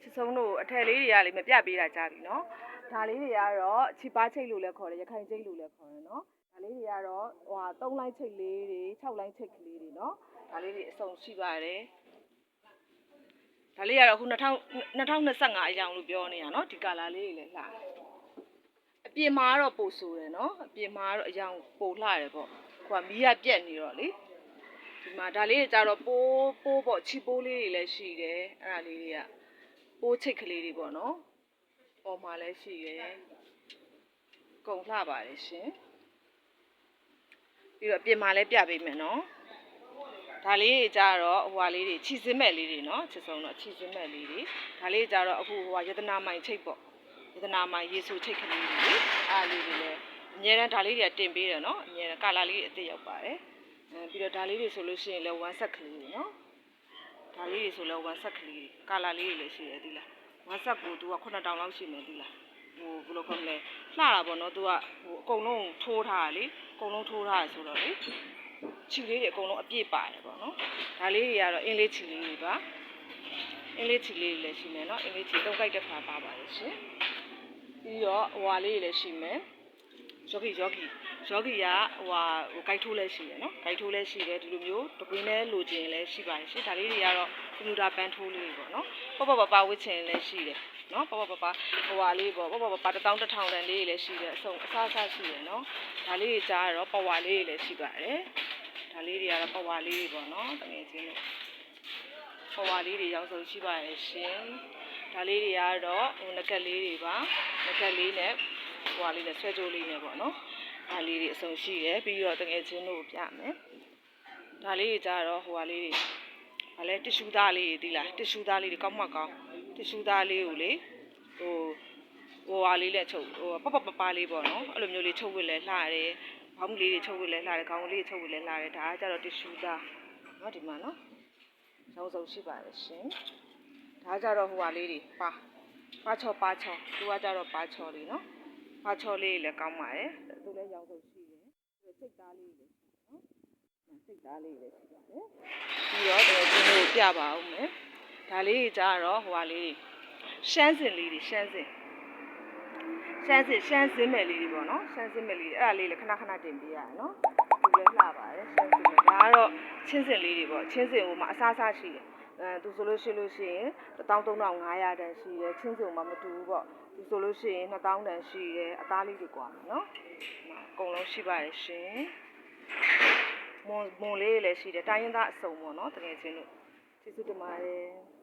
ချစ်ဆုံးတို့အထည်လေးတွေကလေမပြပေးတာကြားပြီနော်ဒါလေးတွေကတော့ချီပါချိတ်လို့လည်းခေါ်တယ်ရခိုင်ချိတ်လို့လည်းခေါ်တယ်နော်ဒါလေးတွေကတော့ဟိုဟာ3လိုင်းချိတ်လေးတွေ6လိုင်းချိတ်ကလေးတွေနော်ဒါလေးတွေအစုံရှိပါတယ်ဒါလေးကတော့အခု2000 2025အရောင်လို့ပြောနေတာနော်ဒီကာလာလေးတွေလည်းလှတယ်အပြင်မှာကတော့ပိုဆိုတယ်နော်အပြင်မှာကတော့အရောင်ပိုလှတယ်ပေါ့ဟိုကမီးရပြက်နေတော့လေဒီမှာဒါလေးတွေကြတော့ပိုးပိုးပေါ့ချီပိုးလေးတွေလည်းရှိတယ်အဲ့ဒါလေးတွေက ပိုးချိတ်ကလေးတွေပေါ့နော်ပေါ်မှာလည်းရှိတယ်ကုံလှပါတယ်ရှင်ပြီးတော့ပြင်မှာလည်းပြပေးမယ်နော်ဒါလေးတွေကြတော့ဟိုဟာလေးတွေချီစင်းမဲ့လေးတွေနော်ချစ်ဆုံးတော့ချီစင်းမဲ့လေးတွေဒါလေးကြတော့အခုဟိုဟာယတနာမိုင်ချိတ်ပေါ့ယတနာမိုင်ရေဆူချိတ်ကလေးတွေလေအားလေးတွေလည်းအများတန်းဒါလေးတွေကတင်ပေးတယ်နော်အများတန်းကာလာလေးတွေအစ်စ်ရောက်ပါတယ်အဲပြီးတော့ဒါလေးတွေဆိုလို့ရှိရင်လည်း one set ကလေးတွေနော် ဒါလေးတွေဆိုလည်း one set ကလေးတွေကာလာလေးတွေလည်းရှိတယ်ဒီလား one set ကို तू က9000လောက်ရှိမယ်ဒီလားဟိုဘယ်လိုခေါ်မလဲလှတာပေါ့နော် तू ကဟိုအကုန်လုံးထိုးထားတာလေအကုန်လုံးထိုးထားရဆိုတော့လေချီလေးတွေအကုန်လုံးအပြည့်ပါတယ်ပေါ့နော်ဒါလေးတွေကတော့အင်းလေးချီလေးတွေပါအင်းလေးချီလေးတွေလည်းရှိမယ်နော်အင်းလေးချီတုံးကြိုက်တဲ့ခါပါပါတယ်ရှင်ပြီးတော့ဟိုဟာလေးတွေလည်းရှိမယ်ယောဂီယောဂီ ယောဂီကဟိုဟာဟိုဂိုက်ထိုးလည်းရှိတယ်နော်ဂိုက်ထိုးလည်းရှိတယ်ဒီလိုမျိုးတကွင်းနဲ့လိုချင်လည်းရှိပါတယ်ရှင်ဒါလေးတွေကတော့ကွန်ပျူတာပန်းထိုးလေးတွေပေါ့နော်ပပပပဝစ်ချင်လည်းရှိတယ်နော်ပပပပဟိုဟာလေးပေါ့ပပပပတစ်တောင်းတစ်ထောင်တန်လေးတွေလည်းရှိတယ်အစုံအစားအစားရှိတယ်နော်ဒါလေးတွေကြားတော့ပဝါလေးတွေလည်းရှိပါတယ်ဒါလေးတွေကတော့ပဝါလေးတွေပေါ့နော်တကယ်ချင်းလို့ပဝါလေးတွေရောက်ဆုံးရှိပါတယ်ရှင်ဒါလေးတွေကတော့ဟိုငကက်လေးတွေပါငကက်လေးနဲ့ဟိုဟာလေးနဲ့ဆွဲကြိုးလေးနဲ့ပေါ့နော် ဒါလေးတွေအစုံရှိတယ်ပြီးတော့တကယ်ချင်းတို့ကိုပြမယ်ဒါလေးတွေကြတော့ဟိုဟာလေးတွေဘာလဲတစ်ရှူးသားလေးတွေဒီလားတစ်ရှူးသားလေးတွေကောက်မှကောက်တစ်ရှူးသားလေးကိုလေဟိုဟိုဟာလေးနဲ့ချုပ်ဟိုပပပပလေးပေါ့နော်အဲ့လိုမျိုးလေးချုပ်ဝစ်လဲလှတယ်ဘောင်းလေးတွေချုပ်ဝစ်လဲလှတယ်ခေါင်းလေးချုပ်ဝစ်လဲလှတယ်ဒါကကြတော့တစ်ရှူးသားနော်ဒီမှာနော်ရောင်းစုံရှိပါတယ်ရှင်ဒါကြတော့ဟိုဟာလေးတွေပါပါချောပါချောသူကကြတော့ပါချောလေးနော် ပါချောလေးလည်းကောင်းပါတယ်သူလည်းရောင်းဆုံးရှိတယ်ပြီးတော့စိတ်သားလေးလည်းရှိတယ်နော်စိတ်သားလေးလည်းရှိပါတယ်ပြီးတော့တော်ကျွန်တော်ပြပါအောင်မယ်ဒါလေးကြီးကြတော့ဟိုဟာလေးရှမ်းစင်လေးတွေရှမ်းစင်ရှမ်းစင်ရှမ်းစင်မယ်လေးတွေပေါ့နော်ရှမ်းစင်မယ်လေးတွေအဲ့ဒါလေးလည်းခဏခဏတင်ပေးရတယ်နော်သူလည်းလှပါတယ်ရှမ်းစင်မယ်ဒါကတော့ချင်းစင်လေးတွေပေါ့ချင်းစင်ဟိုမှာအစားအစားရှိတယ်အဲသူဆိုလို့ရှိလို့ရှိရင်13500တန်ရှိတယ်ချင်းစင်ဟိုမှာမတူဘူးပေါ့ သူဆိုလို့ရှိရင်2000တန်ရှိတယ်အသားလေးတွေကွာမယ်နော်ဒီမှာအကုန်လုံးရှိပါတယ်ရှင်မွန်မွန်လေးတွေလည်းရှိတယ်တိုင်းရင်းသားအစုံပေါ့နော်တကယ်ချင်းလို့ကျေးဇူးတင်ပါတယ်